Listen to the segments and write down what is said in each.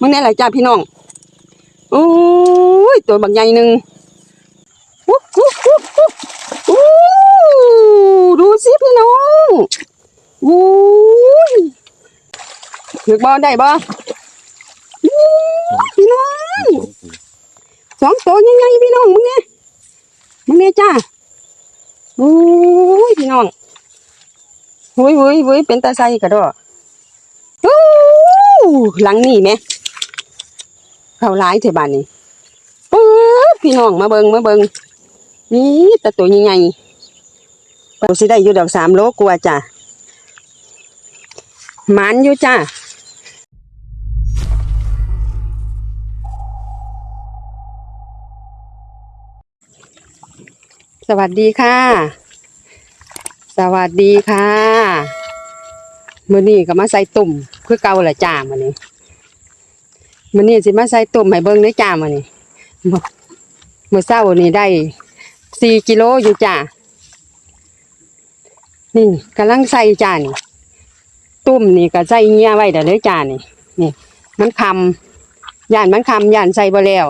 มึงแน่แหละจ้าพี่น้องโอ้ยตัวบางใหญ่หนึ่งดูสิพี่น้องอู้ยถือบ่ได้บ่อู้พี่น้องสองตัวยังไงพี่น้องมึงเนี่ยมึงเนี่ยจ้าโอ้ยพี่น้องวุ้ยวุ้ยวุ้ยเป็นตาไซกระโดดอู้หลังนี่ไหม เขาร้ายเถอะบ้านนี้ปึ๊บพี่น้องมาเบิงมาเบิงนี่แตะตัวใหญ่ๆเราสิได้อยู่ดอกสามโลกว่าจ้ะมันอยู่จ้ะสวัสดีค่ะ สวัสดีค่ะ มื้อนี้ก็มาใส่ตุ่มคือเก่าแหละจ้ามื้อนี้ มันนี่สิมาใส่ตุ่มให้เบิ่งได้จ้ามันนี่เมื่อเช้านี่ได้สี่กิโลอยู่จ้านี่กำลังใส่จ้านี่ตุ่มนี่ก็ใส่เงี้ยไว้เดี๋ยวเด้อจ้านี่นี่มันคำย่านมันคำย่านใส่บ่แล้ว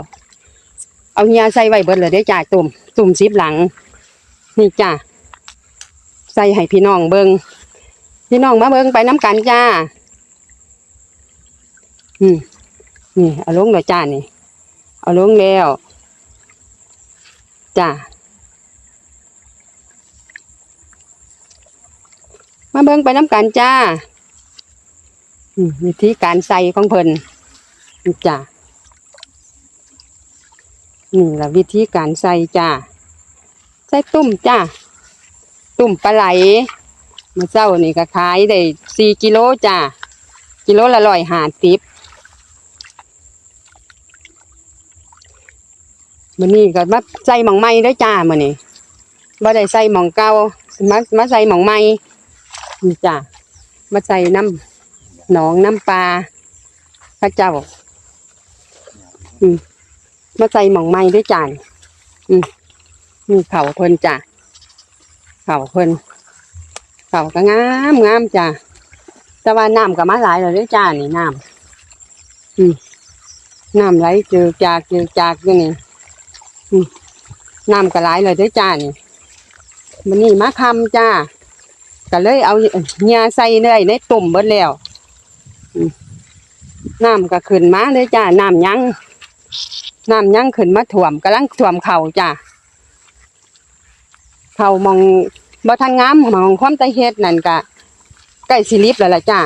เอาเงี้ยใส่ไว้เบิดเลยเด้จ้าตุ่มตุ่มซิบหลัง นี่จ้าใส่ให้พี่น้องเบิ่งพี่น้องมาเบิ่งไปน้ำกันจ้า อืม นี่ เอาลงแล้วจ้านี่ เอาลงแล้วจ้ามาเบิ่งไปน้ำกันจ้าวิธีการใส่ของเพิ่นนี่จ้านี่ละวิธีการใส่จ้าใส่ตุ่มจ้าตุ่มปลาไหลมื่อเช้านี่ก็ขายได้สี่กิโลจ้ากิโลละร้อยห้าสิบ มื้อนี้ก็มาใส่หม่องใหม่เด้อจ้ามื้อนี้บ่ได้ใส่หม่องเก่ามามาใส่หม่องใหม่นี่จ้ามาใส่น้ำหนองน้ำปลาพระเจ้าอืมมาใส่หม่องใหม่เด้จ้าอืมนี่เขาเพิ่นจ้าเขาเพิ่นเขาก็งามงามจ้าแต่ว่าน้ำก็มาหลายแล้วเด้จ้านี่น้ำอืมน้ำไหลเจือจากเจือจากอยู่นี่ น้ำก็หลายเลยด้อจ้านี่มันนี่มาคำจ้าก็เลยเอาเนียใส่เลยในตุ่มเบิดแล้วน้ำก็ขึ้นมาเลยจ้าน้ำยังน้ำยังขึ้นมาถ่วมกำลังถ่วมเข่าจ้าเข่ามองบ่ทันงามมองความตะเฮ็ดนั่นก็ใกล้สิลิบแล้วล่ะจ้า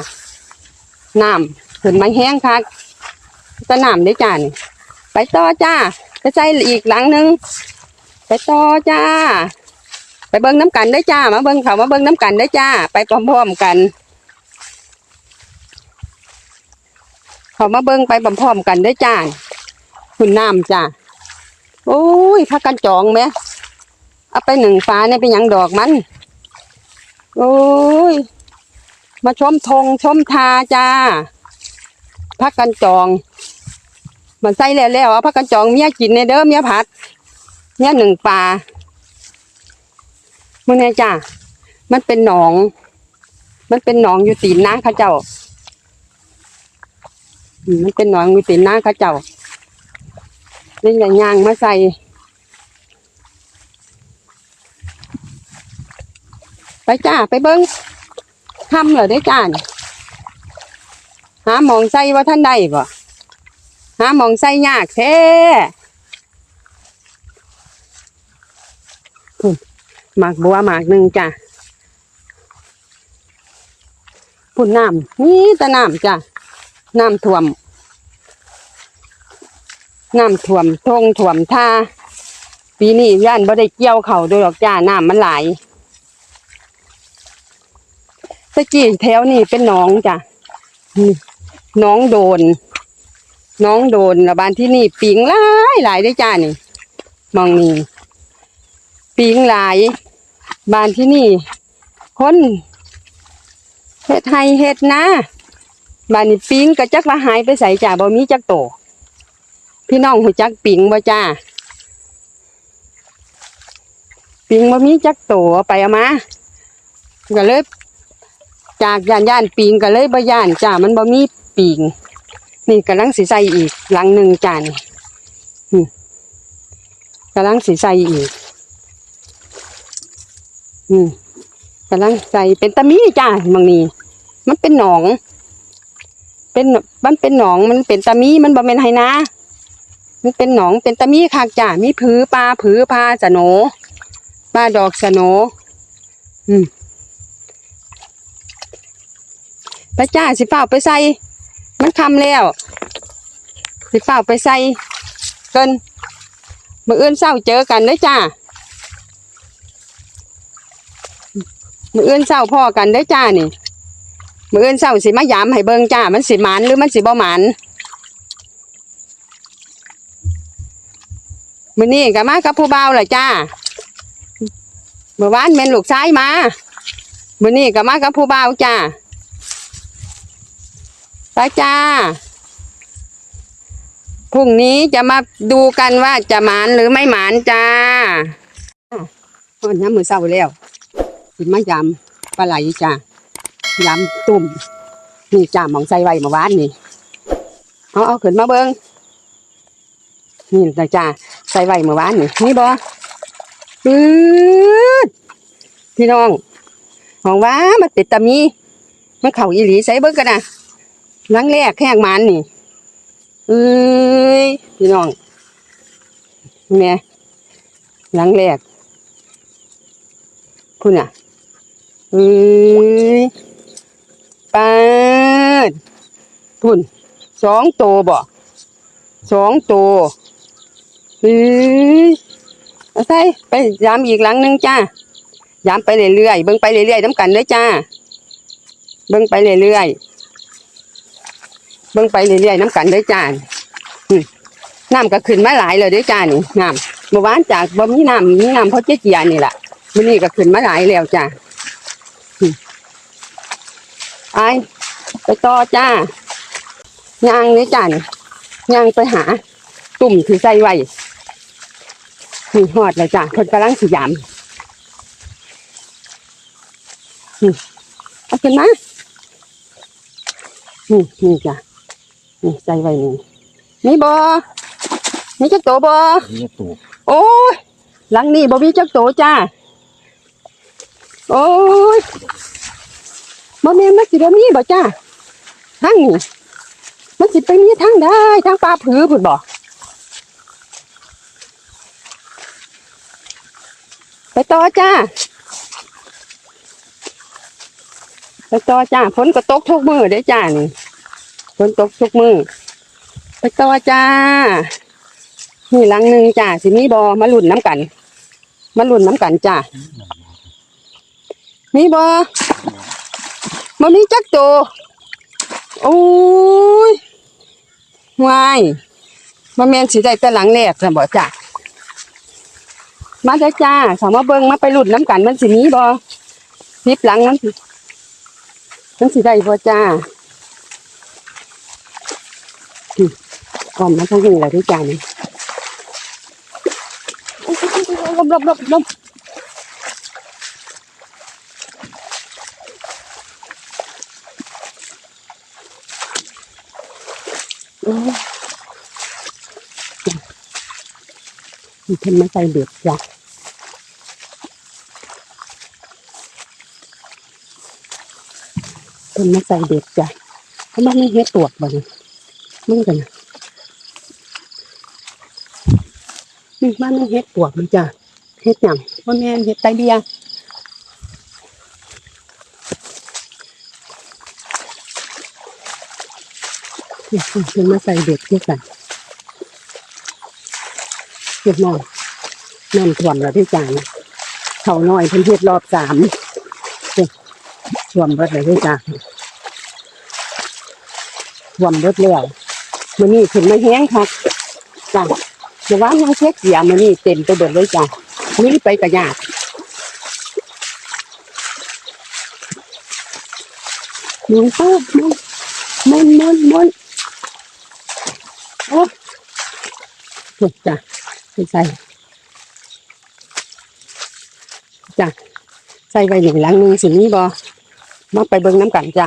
น้ำขึ้นมาแห้งคักตะน้ำเด้จ้านี่ไปต่อจ้า ไปใส่อีกหลังหนึงไปต่อจ้า ไปเบิ้งน้ำกันได้จ้า มาเบิ้งเขามาเบิ้งน้ำกันได้จ้า ไปพร้อมๆกัน เขามาเบิ้งไปพร้อมๆกันได้จ้าคุณน้ำจ้าโอ้ยพักกันจองไหมเอาไปหนึ่งฟ้าเนี่ยเป็นหยังดอกมัน โอ้ย มาชมธงชมทาจ้าพักกันจอง มันใส่แล้วแล้วเอาพักกันจองเมียกินในเด้อเมียผัดเมียหนึ่งปลาเมื่อไงจ้ามันเป็นหนอง มันเป็นหนองอยู่ตีนน้าข้าเจ้ามันเป็นหนองอยู่ตีนน้าข้าเจ้าเล่นอย่างยางมาใส่ไปจ้าไปเบิ้งทำเหรอได้จ้านหาหมองใส่ว่าท่านใดบ่ หาหมองใส่ยากแท้หมากบัวหมากหนึ่งจ้ะพุ่นน้ำนี่แต่น้ำจ้ะน้ำท่วมน้ำท่วมทงท่วมท่าปีนี้ย่านบ่ได้เกี่ยวเขาโดยดอกจ้าน้ำมันไหลตะกี้แถวนี่เป็นหนองจ้ะน้องโดน น้องโดนละบ้านที่นี่ปิงหลายหลายได้จ้านี่ มองนี่ปิงหลายบ้านที่นี่คนเฮ็ดไห้เฮ็ดนะบ้านนี้ปิงก็จักว่าหายไปใส่จ้าบ่มีจักโต พี่น้องหูจักปิงบ่จ้าปิงบ่มีจักโตไปเอามาก็เลยจากย่านย่านปิงก็เลยบ่ย่านจ้ามันบ่มีปิง นี่กำลังสีใสอีก หลังหนึ่งจานนี่กำลังสีใสอีกอืมกำลังใส่เป็นตะมีจ้าบางนี้มันเป็นหนอง เป็นมันเป็นหนองมันเป็นตะมีมันบ่เป็นไหนามันเป็นหนองเป็นตะมีคักจ้ามีผือปลาผือปลาสโนปลาดอกสโนอืมไปจ้าสิเฝ้าไปใส่ มันคำแล้วสิเฝ้าไปใส่เกินมืออื่นเศร้าเจอกันเด้อจ้ามืออื่นเศร้าพ่อกันเด้อจ้านี่มืออื่นเศร้าสิมายามให้เบิงจ้า มันสิหมานหรือมันสิบ่หมานมือนี้ก็มากับผู้บ่าวแหละจ้าเมื่อวานแม่นลูกชายมามือนี้ก็มากับผู้บ่าจ้า ไปจ้าพรุ่งนี้จะมาดูกันว่าจะหมานหรือไม่หมานจ้าตอนนี้มือเศร้าแล้วสิมายำปลาไหลจ้ายำตุ่มนี่จ้าหมองใส่ไว้มื่อวานนี่เอาเอาขึ้นมาเบิงนี่นะจ้าใส่ไว้มื่อวานนี่นี่บ่ปื๊ดพี่น้องหองว่ามันเป็ดตะมีมันเข่าอีหลีใส่เบิ่งกันนะ ลังแรกแข้งมันนี่เอ้ยพี่น้องแม่หลังแรกพุ่นอะเอ้ยปาดพุ่นสองโตบ่สองโตวอือเอาใส่ไปยามอีกหลังหนึงจ้ายามไปเรื่อยๆเบิ่งไปเรื่อยๆน้ำกันเลยจ้า เบิ่งไปเรื่อยๆ เบิ่งไปเรื่อยๆน้ำกันเลยจ้าอืมน้ำก็ขึ้นมาหลายเลยด้อจ้านี่น้ำเมื่อวานจากบ่มีน้ำมีน้ำเพราะเจ๊จียนี่แหละมื้อนี้ก็ขึ้นมาหลายแล้วจ้าไปไปต่อจ้าย่างเลยจ้านี่ย่างไปหา ตุ่มที่ใส่ไว้นี่หอดแล้วจ้ะคนกำลังสิยามเอาขึ้นมานี่นี่จ้ะ นี่ใส่ไว้นี่นี่บอนี่จักโตบอนี่ตูบโอ้ยหลังนี่บอมีจักโตจ้าโอ้ยบอแม่นมันสิบมีบ่จ้าทางนี่มันสิไปมีทางได้ทางปลาผือพุ่นบ่ไปต่อจ้า ไปต่อจ้าฝนก็ตกทุกมือเด้อจ้านี่ ฝนตกทุกมือไปต่อจ้านี่หลังหนึ่งจ้าสิมีบอมาหลุนน้ำกัน มาหลุนน้ำกันจ้ามีบอมามีจักโตโอ้ยวายมาแมนสิได้แต่หลังแรกสมบอจ้ามาเด้จ้าเขามาเบิงมาไปหลุดน้ำกันมันสิมีบ่คลิปหลังมันสิมันสิได้บ่จ้า อืมออมมาทางนี้แหละที่จ้านี่ลบลบลบลบโอ้ยนี่เพิ่นมาใส่เบ็ดจ้ะเพิ่นมาใส่เด็ดจ้ะเพราะมันไม่เฮ็ดตรวจบ่เนี่ย มึงกันนะนี่มันไม่เฮ็ดตรวจมันจ้ะเฮ็ดหยังว่าแม่เฮ็ดไตเบียเนี่ยเพิ่นมาใส่เด็ดเฮ็ดกันเฮ็ดน้อยน้ำท่วมแล้วที่จางเขาน้อยเพิ่นเฮ็ดรอบสามท่วมรถเลยด้วยจ้ะท่วมรถแล้ว มันนี่ขึ้นมาแห้งครับจ้ะเดี๋ยวว่ายังเช็คเสียมันนี่เต็มไปหมดเลยจ้ะนี่ไปกระยากมุนปุ๊บมุนมุนมุนมุนโอ้ถูกจ้ะไปใส่จ้ะใส่ไปหนึ่งหลังหนึงสินี้บอมาไปเบิ่งน้ำกันจ้า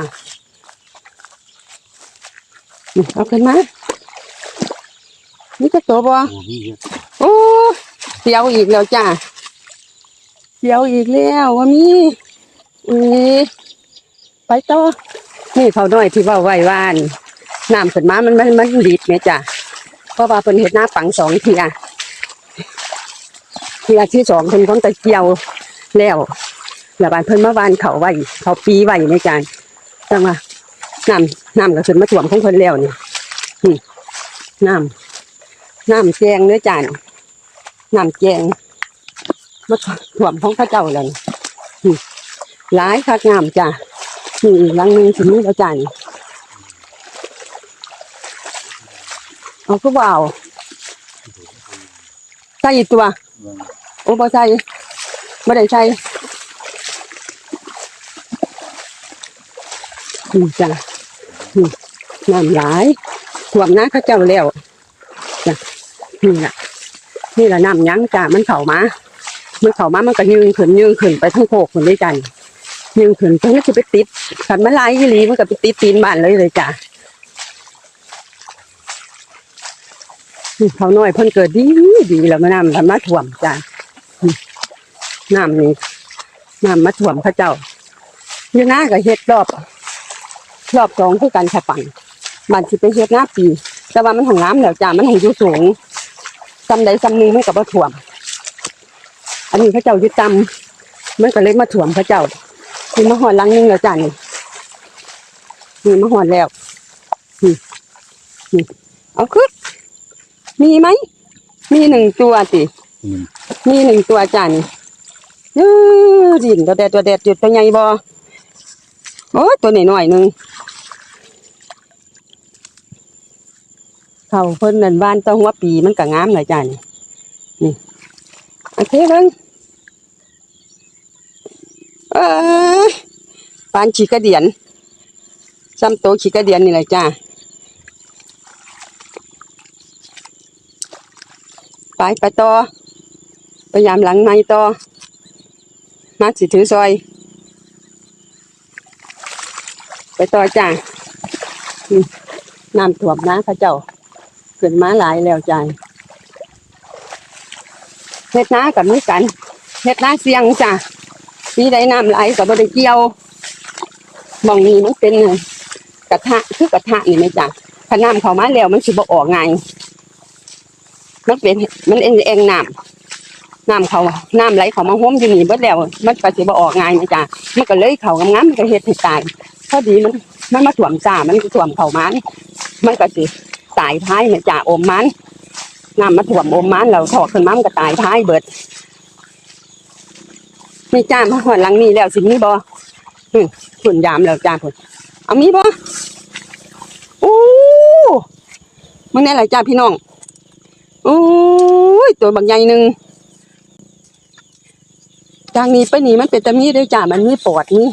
นี่เอาขึ้นมา นี่จะตัวบ่โอ้พี่โอ้เสียวอีกแล้วจ้าเสียวอีกแล้วว่ามีเอ้ยไปต่อนี่เขาน้อยที่ว่าไว้ว่านน้ำขึ้นมามันมันมันดีดเนี่ยจ้ะเพราะว่าเพิ่นเฮ็ดหน้าฝังสองเทียเทียที่สองเพิ่นของตะเกียวแล้วแล้วบานเพิ่นมาวานเขาไว้เขาปีไว้ในจานจังว่าน้ำน้ำก็ขึ้นมาท่วมของเพิ่นแล้วนี่นี่น้ำ น้ำแจงเนื้อจานน้ำแจงมาท่วมของพระเจ้าแล้วนี่นี่หลายคักงามจ้ะนี่อีกลังหนึงถึงนี่แล้วจานเอาคือว่าเอาใส่อีกตัว โอ้บ่ใส่บ่ได้ใส่นี่จ้ะน้ำหลายท่วมน้าเข้าเจ้าแล้ว นี่แหละนี่แหละน้ำยั้งจ้ะมันเข้ามา มันเข้ามามันก็ยืนขึ้นยืนขึ้นไปทั้งโคกคนด้วยกันยืนขึ้นเพิ่นก็สิไปติดขันมันลายอีหลีมันก็ไปติดตีนบ้านเลยเลยจ้ะนี่เขาน้อยเพิ่นเกิดดีดีแล้วมาน้ำทำมาท่วมจ้ะน้ำนี่น้ำมาท่วมข้าเจ้าอยู่หน้ากับเฮ็ดรอบ รอบสองคือกันค่ะปังบ้านสิไปเฮ็ดหน้าปี แต่ว่ามันของน้ำแล้วจ้ามันห้อยู่สูง ซำใดซำหนึงมันก็บ่ท่วม อันนี้เข้าเจ้าอยู่ต่ำมันก็เลยมาท่วมเข้าเจ้านี่มาหอดหลังนึงแล้วจ้านี่นี่มาหอดแล้วนี่นี่เอาขึ้นมีไหม มีหนึ่งตัวติอืมมีหนึ่งตัวจ้านี่ยือดินตัวแดดตัวแดดจุดตัวใหญ่บ่โอ้ยตัวน้อยๆหนึ่ง เขาเพิ่นนั่นบ้านต้องหัวปีมันก็งามเลยจ้านี่นี่โอเคเบิ่งเอ้ยปานขี้กระเดียนซ้ำโตขี้กระเดียนนี่แหละจ้าไปไปต่อพยายามหลังไม้ต่อมาสิถือซอย ไปต่อจ้าน้ำท่วมนะพระเจ้า ขึ้นมาหลายแล้วจ้าเฮ็ดนากับมือกันเฮ็ดนาเสียงจ้าปีใดน้ำไหลก็บ่ได้เกี่ยวมองนี้มันเป็นกระทะคือกระทะนี่ไหมจ้าถ้าน้ำเข้ามาแล้วมันสิบ่ออกไงมันเป็นมันเองเองน้ำน้ำเขาน้ำไหลเขามาห้มอยู่นี่เบิดแล้ว มันก็สิบ่ออกไงนะจ๊ะมันก็เลยเขางามๆมันก็เฮ็ดให้ตายพอดีมันมันมาถ่วมจ้ามันก็ถ่วมเขามันมันก็สิ ตายท้ายนะจ๊ะอมมันน้ำมาถ่วมอมมันแล้วถอดขึ้นมามันก็ตายท้ายเบิดนี่จ้ามาหอดหลังนี้แล้วสิมีบอืมขุนยามแล้วจ้าพุ่นเอามีบ่โอ้มึงนี่แหละจ้าพี่น้องโอ้ยตัวบางใหญ่หนึ่งทางนี้ไปนี่มันเป็นตะมีด้วยจ้ามันมีปอดนี่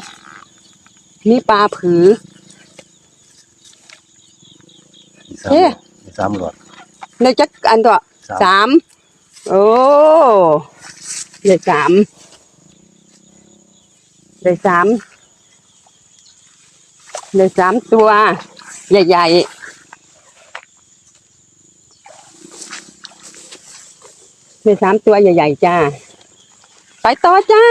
มีปลาผือ สามเอ๊ะ สามหลอดในจักอันตัวสาม สามโอ้เลยสามเลยสามเลยสามตัว ใหญ่ๆเลยสามตัวใหญ่ๆจ้าไปต่อจ้า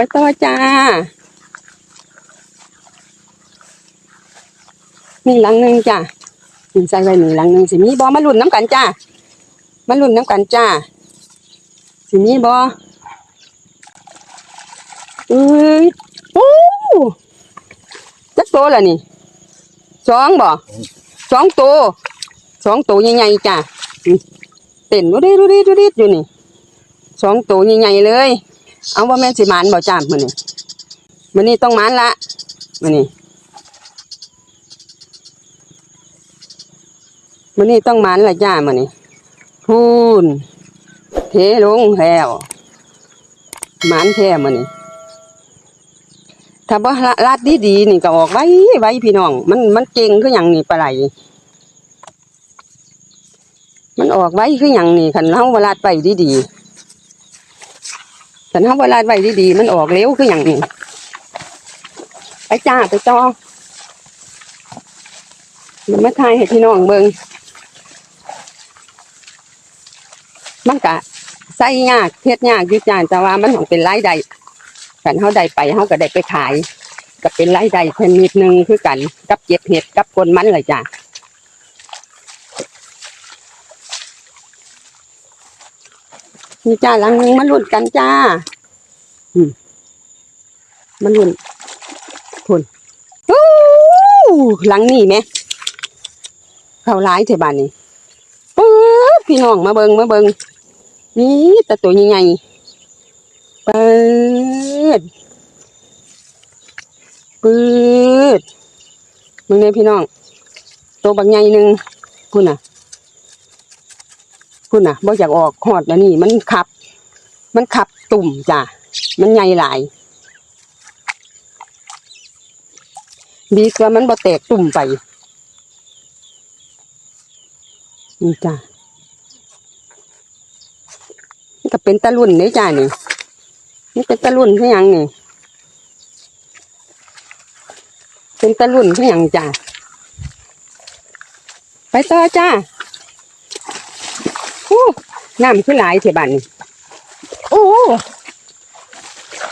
ไปต่อจ้า มีหลังหนึ่งจ้ามีใส่ไว้หนึ่งหลังหนึ่งสิมีบอมาลุ่นน้ำกันจ้ามาลุ่นน้ำกันจ้า สิมีบอเอ้ยโอ้จักโตแล้วนี่สองบ่สองตัวสองตัวใหญ่ๆจ้าเต้นดูดิดูดิดูดิอยู่นี่สองตัวใหญ่ๆเลย เอาว่าแม่สิมานบ่จ้ามื้อนี้มื้อนี้ต้องมานละมื้อนี้มื้อนี้ต้องมานละจ้ามื้อนี้พูนเทลงแล้วมานแท้มื้อนี้ถ้าบ่ละลาดดีๆนี่ก็ออกไว้ไว้พี่น้อง มันมันเก่งคือหยังนี่ปลาไหลมันออกไว้คือหยังนี่คันเฮาบ่ลาดไปดีๆ แต่ถ้าเวลาไว้ดีๆมันออกเร็วคืออย่างนี้ไปจ้าไปต่อเดี๋ยวมาทายให้พี่น้องเบิงมันกะใส่ยากเฮ็ดยากอยุจานแต่ว่ามันของเป็นไรายได้กันเฮาได้ไปเฮาก็ได้ไปขาย ก็เป็นไรายได้เพิ่นนิดนึงคือกันกับเก็บเห็ดกับกนมันเลยจ้ะ นี่จ้าหลังหนึงมาลุ้นกันจ้า อืมมาลุ้นพุ่นอู้หลังนี่ไหมเขาร้ายเถอะบ้านนี้ป๊ดพี่น้องมาเบิงมาเบิงนี่แต่ตัวใหญ่ๆเปิดปืดมึงเนี่ยพี่น้อง ตัวบางใหญ่หนึ่งพุ่นน่ะ พุ่นน่ะบ่อยากออกหอดแล้วนี่มันขับ มันขับตุ่มจ้ะมันใหญ่หลายดีกว่ามันบ่แตกตุ่มไปนี่จ้ะนี่ก็เป็นตะลุ่นนี่จ้ะนี่นี่เป็นตะลุ่นคือหยังนี่เป็นตะลุ่นคือหยังจ้าไปต่อจ้า น้ำขึ้นหลายเถบันโอ้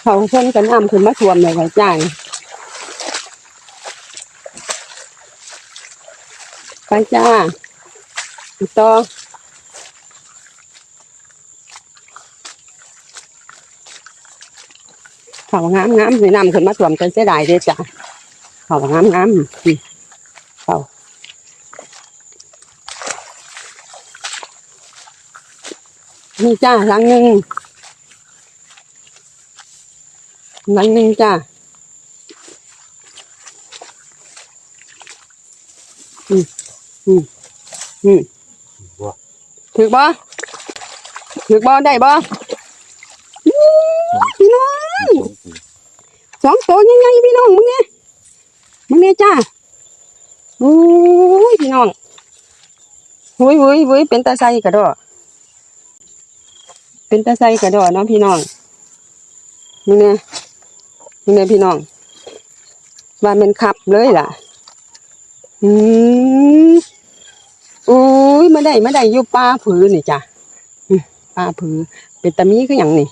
เขาเพิ่นกันน้ำขึ้นมาท่วมเลยค่ะจ้าไปจ้าต่อเขางามงามสิน้ำขึ้นมาท่วมกันเสียดายเด้จ้าเขางามงามเขา นี่จ้าหลังหนึ่งหลังหนึ่งจ้าอืมอืมอืมว่าถือบ่ถือบ่ได้บ่อู้พี่น้องสองตัวยังไงพี่น้องมึงเนี่ยมึงเนี่ยจ้าโอ้ยพี่น้องวุ้ยวุ้ยวุ้ยเป็นตาไซกระดอ เป็นตาไซกระดอเนาะพี่น้องมึงเนี่ยมึงเนี่ยพี่น้องว่ามันขับเลยล่ะ อืมอุ้ยมาได้มาได้อยู่ป่าผือนี่จ้ะป่าผือ เป็นตามีคืออย่างนี่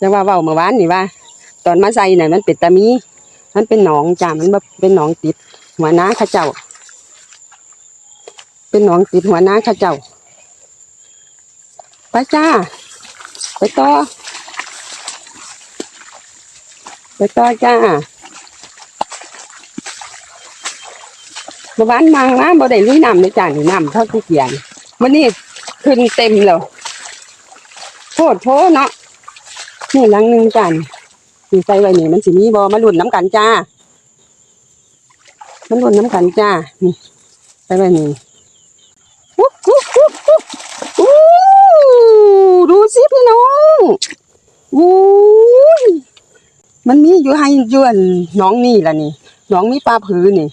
จะว่าเว้าเมื่อวานนี่ว่า ตอนมาใส่น่ะมันเป็นตามี มันเป็นหนองจ้ามันบ่เป็นหนองติด หัวหน้าข้าเจ้า เป็นหนองติดหัวหน้าข้าเจ้าไปจ้า ไปต่อ ไปต่อจ้าเมื่อวานมานะบ่ได้ลุยน้ำเลยจ้านี่น้ำเท่าที่เกียนวันนี้ขึ้นเต็มแล้วโทษโทษเนาะนี่หลังหนึ่งจ้านี่สีใส่ไว้นี่มันสิมีบ่มาลุ่นน้ำกันจ้า มันลุ่นน้ำกันจ้า นี่ใส่ไว้นี่อู้อู้อู้อู้อู้ดูสิ พี่น้องอู้ยมันมีอยู่ให้ยวนน้องนี่ล่ะนี่น้องมีปลาผือนี่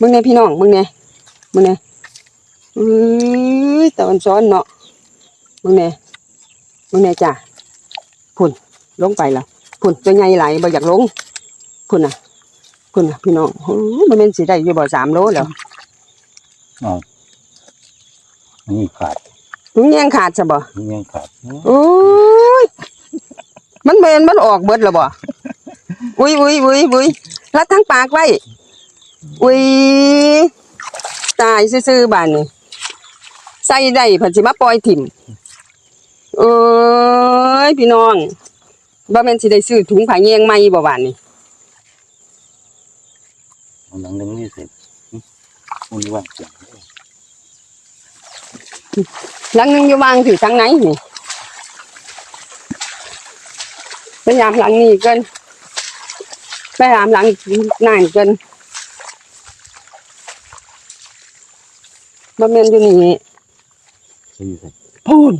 มึงเนี่ยพี่น้องมึงเนี่ยมึงเนี่ยอุ้ยตอนซ้อนเนาะมึงเนี่ยมึงเนี่ยจ้าลงไปแล้วพุ่นตัวใหญ่ไหลบ่อยากลงพุ่นน่ะพุ่นน่ะพี่น้องโอ้ยมันเป็นสิได้อยู่บ่สามโลแล้วอันนี้ขาด ถุงแยงขาดซะบ่อันนี้ยังขาดโอ้ยมันเบนมันออกเบิดแล้วบ่อุ้ยอุ้ยอุ้ยอุ้ยรัดทั้งปากไว้อุ้ยตายซื่อๆบ้านนี่ใส่ได้เพิ่นสิมาปล่อยถิ่มเอ้ยพี่น้องบ่แม่นสิได้ซื้อถุงผ้าแยงใหม่บ่บ้านนี่เอาหนังนึงนี่เสร็จมันว่างเสียงห ลังหนึงอยู่วางถือทางไหนนี่พยายามหลังนี้เกินพยายามหลังนั่นเกินบ่แม่นอยู่นี่ใช่ใช่พูน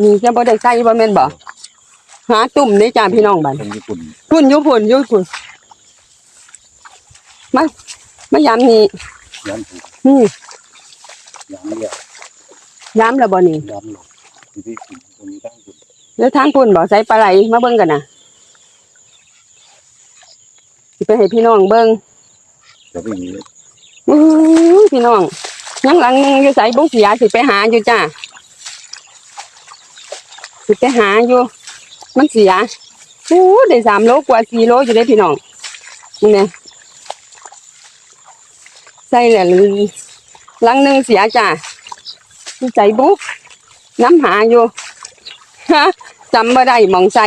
นี่จะบ่ได้ใส่บ่แม่นบ่หาตุ่มนี่จ้าพี่น้องบัดคนญี่ปุ่นพุ่นอยู่พุ่นอยู่พุ่นมามายามนี่ย้ำถูกนี่ ย้ำเรียกยามแล้วบ่นี่ย้ำหลบที่ที่ตรงนี้ตั้งจุดแล้วทางพุ่นบ่ใส่ปลาไหลมาเบิ่งกันน่ะสิไปให้พี่น้องเบิ่งจะไม่มีอื้อพี่น้องยังหลังหนึงอยู่ใส่บุ้งเสียสิไปหาอยู่จ้าสิไปหาอยู่ มันเสียโอ้ได้สามโลกว่าสี่โลอยู่ได้พี่น้องนี่ไงใส่แหละห ลังหนึ่งเสียจ้าอยู่ใส่บุกน้ำหาอยู่ฮะจำบ่ได้มองใส่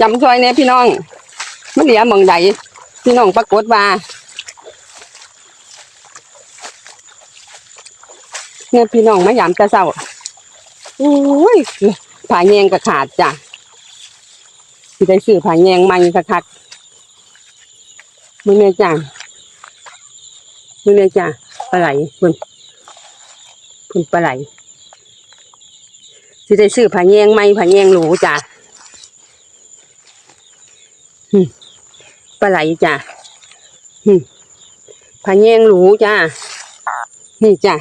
จำช่วยเนี่ยพี่น้องมันเหลือมองใดพี่น้องปรากฏว่าเนี่ยพี่น้องมายามตะเศร้าอุ้ยผาแยงกระขาดจ้ะสิได้ซื้อผาแยงใหม่คักมึงเนี่ยจ้ะมึงเนี่ยจ้ะ ปลาไหลคุณคุณปลาไหลสิได้ซื้อผาแยงใหม่ผาแยงหรูจ้ะหึปลาไหลจ้ะหึผาแยงหรูจ้ะนี่จ้ะ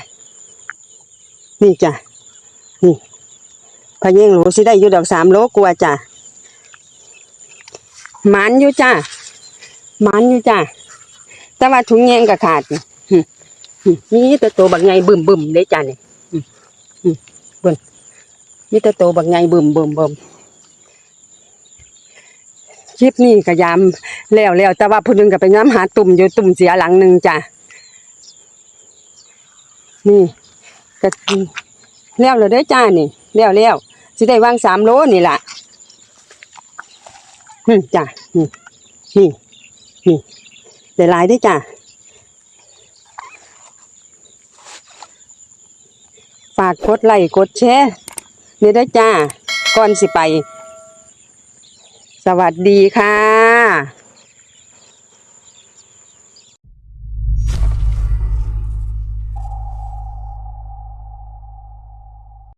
นี่จ้ะนี่พะเยงหลูสิได้อยู่ดอกสามโลกว่าจ้ะมันอยู่จ้ะมันอยู่จ้ะแต่ว่าถุงแยงก็ขาด นี่หึหึมีแต่โตบักไงบึมบึมๆเลยจ้ะนี่หึหึเบิ่งมีแต่โตบักไงบึมบึมบึมคลิปนี้ก็ยามแล้วแล้วแต่ว่าผู้หนึงก็ไปย้ำหาตุ่มอยู่ตุ่มเสียหลังหนึ่งจ้ะนี่ก็แล้วเลยเด้จ้านี่แล้วแล้วสิได้วางสามโลนี่ล่ะจ้ะนี่นี่นี่ได้หลายเด้จ้าากกดไลค์กดแชร์นี่ได้จ้าก่อนสิไป สวัสดีค่ะ